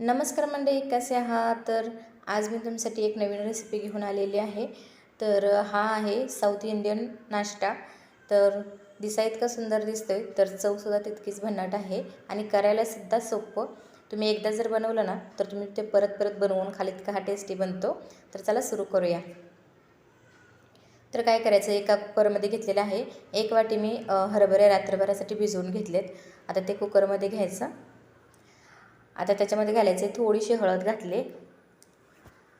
नमस्कार मंडळी कसे आहात? तर आज मी तुमच्यासाठी एक नवीन रेसिपी घेऊन आलेली आहे. तर हा आहे साऊथ इंडियन नाश्ता. तर दिसा इतका सुंदर दिसतोय तर चवसुद्धा तितकीच भन्नाट आहे आणि करायलासुद्धा सोपं. तुम्ही एकदा जर बनवलं ना तर तुम्ही ते परत परत बनवून खाली इतका हा टेस्टी बनतो. तर चला सुरू करूया. तर काय करायचं एका कुकरमध्ये घेतलेलं आहे. एक वाटी मी हरभरे रात्रभरासाठी भिजवून घेतलेत. आता ते कुकरमध्ये घ्यायचं. आता त्याच्यामध्ये घालायचे थोडीशी हळद घातले.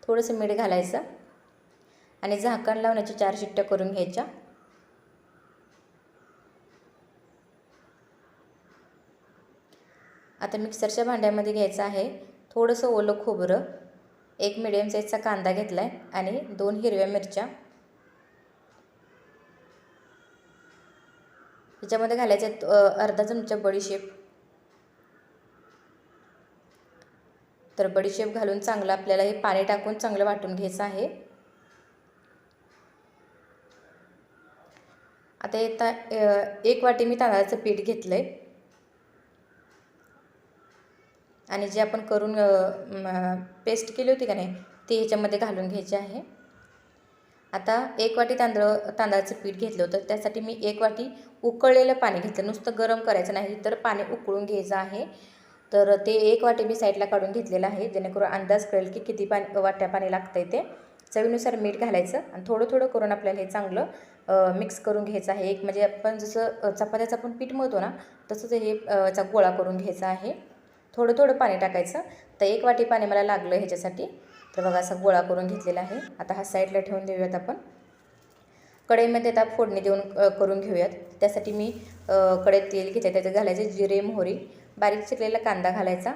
थोडंसं मीठ घालायचं. आणि झाकण लावण्याच्या चार शिट्ट्या करून घ्यायच्या. आता मिक्सरच्या भांड्यामध्ये घ्यायचं आहे थोडंसं ओलं खोबरं. एक मिडियम साईजचा कांदा घेतला आहे आणि दोन हिरव्या मिरच्या. ह्याच्यामध्ये घालायचे अर्धा चमचा बडीशेप. तर बडीशेप घालून चांगलं आपल्याला हे पाणी टाकून चांगलं वाटून घ्यायचं आहे. आता येता एक वाटी मी तांदळाचं पीठ घेतलं आहे आणि जे आपण करून पेस्ट केली होती का नाही ती ह्याच्यामध्ये घालून घ्यायची आहे. आता एक वाटी तांदळ तांदळाचं पीठ घेतलं होतं त्यासाठी मी एक वाटी उकळलेलं पाणी घेतलं. नुसतं गरम करायचं नाही तर पाणी उकळून घ्यायचं आहे. तर ते एक वाटी मी साईडला काढून घेतलेलं आहे. जेणेकरून अंदाज कळेल की किती पाणी वाट्या पाणी लागतं आहे ते. चवीनुसार मीठ घालायचं आणि थोडं थोडं करून आपल्याला हे चांगलं मिक्स करून घ्यायचं आहे. एक म्हणजे आपण जसं चपात्याचं आपण पीठ मळतो ना तसंच हे चा गोळा करून घ्यायचा आहे. थोडं थोडं पाणी टाकायचं. तर एक वाटी पाणी मला लागलं ह्याच्यासाठी. तर बघा असा गोळा करून घेतलेला आहे. आता हा साईडला ठेवून देऊयात आपण. कढईमध्ये आता फोडणी देऊन करून घेऊयात. त्यासाठी मी कढईत तेल घेते त्याच्यात घालायचे जिरे मोहरी. बारीक चिरलेला कांदा घालायचा.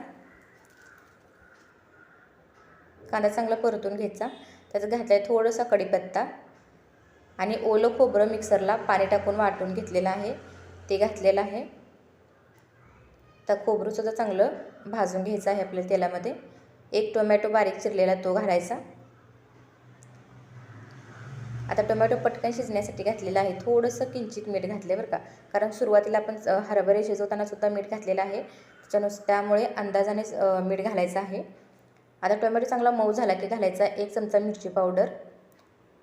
कांदा चांगला परतून घ्यायचा. त्याचं घातला आहे थोडंसं कढीपत्ता आणि ओलं खोबरं मिक्सरला पाणी टाकून वाटून घेतलेलं आहे. ते घातलेलं आहे. तर खोबरंसुद्धा चांगलं भाजून घ्यायचं आहे आपल्या तेलामध्ये. एक टोमॅटो बारीक चिरलेला तो घालायचा. आता टोमॅटो पटकन शिजण्यासाठी घातलेलं आहे. थोडंसं किंचित मीठ घातलं बरं का. कारण सुरुवातीला आपण हरभरे शिजवताना सुद्धा मीठ घातलेलं आहे. त्याच्यानुस त्यामुळे अंदाजाने मीठ घालायचं आहे. आता टोमॅटो चांगला मऊ झाला की घालायचा एक चमचा मिरची पावडर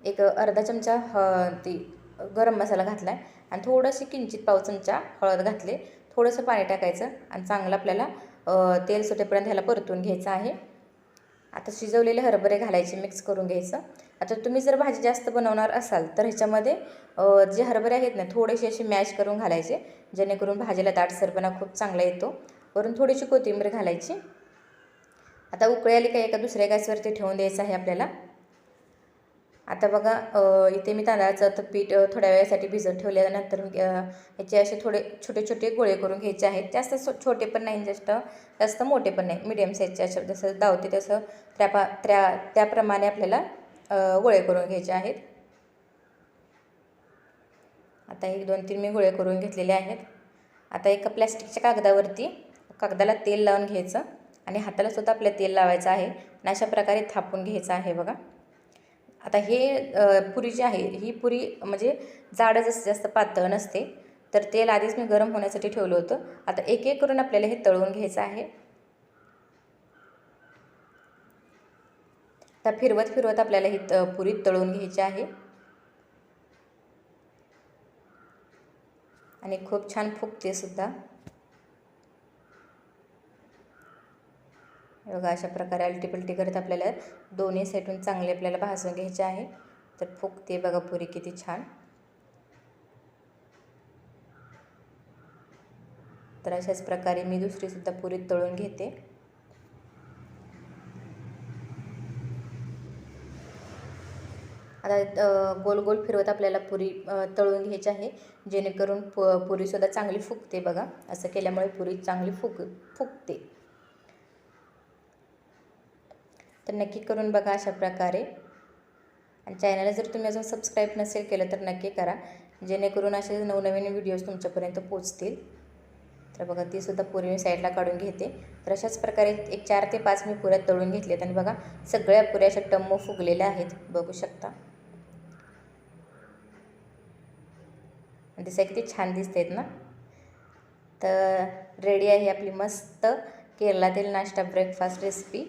एक अर्धा चमचा ह ती गरम मसाला घातला आहे आणि थोडंशी किंचित पाव चमचा हळद घातले. थोडंसं पाणी टाकायचं आणि चांगलं आपल्याला तेल सुटेपर्यंत ह्याला परतून घ्यायचं आहे. आता शिजवलेले हरभरे घालायचे मिक्स करून घ्यायचं. आता तुम्ही जर भाजी जास्त बनवणार असाल तर ह्याच्यामध्ये जे हरभरे आहेत ना थोडेसे असे मॅश करून घालायचे जेणेकरून भाजीला दाटसरपणा खूप चांगला येतो. वरून थोडीशी कोथिंबीर घालायची. आता उकळी आली काय एका दुसऱ्या गॅसवरती ठेवून द्यायचं आहे आपल्याला. आता बघा इथे मी तांदळाचं तर पीठ थोड्या वेळासाठी भिजत ठेवल्यानंतर याचे असे थोडे छोटे छोटे गोळे करून घ्यायचे आहेत. जास्त छोटे पण नाही जास्त जास्त मोठे पण नाही. मिडियम साईजचे असे जसं धावते तसं त्या पा त्या त्याप्रमाणे आपल्याला गोळे करून घ्यायचे आहेत. आता एक दोन तीन मी गोळे करून घेतलेले आहेत. आता एका प्लॅस्टिकच्या कागदावरती कागदाला तेल लावून घ्यायचं आणि हाताला सुद्धा आपल्या तेल लावायचं आहे आणि अशा प्रकारे थापून घ्यायचं आहे बघा. आता हे पुरी जी आहे ही पुरी म्हणजे जाडं जसं जास्त पातळ नसते तर तेल आधीच मी गरम होण्यासाठी ठेवलं होतं. आता एक एक करून आपल्याला हे तळून घ्यायचं आहे. आता फिरवत फिरवत आपल्याला ही त पुरी तळून घ्यायची आहे. आणि खूप छान फुगते सुद्धा. बघा अशा प्रकारे अल्टीपल्टी करत आपल्याला दोन्ही साईडून चांगले आपल्याला भाजून घ्यायचे आहे. तर फुगते बघा पुरी किती छान. तर अशाच प्रकारे मी दुसरीसुद्धा पुरी तळून घेते. आता गोल गोल फिरवत आपल्याला पुरी तळून घ्यायची आहे. जेणेकरून पु पुरीसुद्धा चांगली फुगते बघा. असं केल्यामुळे पुरी चांगली फुग फुगते. तर नक्की करून बघा अशा प्रकारे. आणि चॅनलला जर तुम्ही अजून सबस्क्राईब नसेल केलं तर नक्की करा. जेणेकरून असे नवनवीन व्हिडिओज तुमच्यापर्यंत पोचतील. तर बघा तीसुद्धा पुरी मी साईडला काढून घेते. तर अशाच प्रकारे एक चार ते पाच मी पुऱ्या तळून घेतल्यात. आणि बघा सगळ्या पुऱ्या अशा टम्मो फुगलेल्या आहेत. बघू शकता. दिसाय किती छान दिसत आहेत ना. तर रेडी आहे आपली मस्त केरळातील नाश्ता ब्रेकफास्ट रेसिपी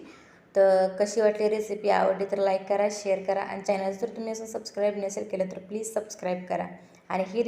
तर कशी वाटली रेसिपी आवडली तर लाईक करा शेअर करा आणि चॅनल जर तुम्ही असं सबस्क्राईब नसेल केलं तर प्लीज सबस्क्राईब करा. आणि ही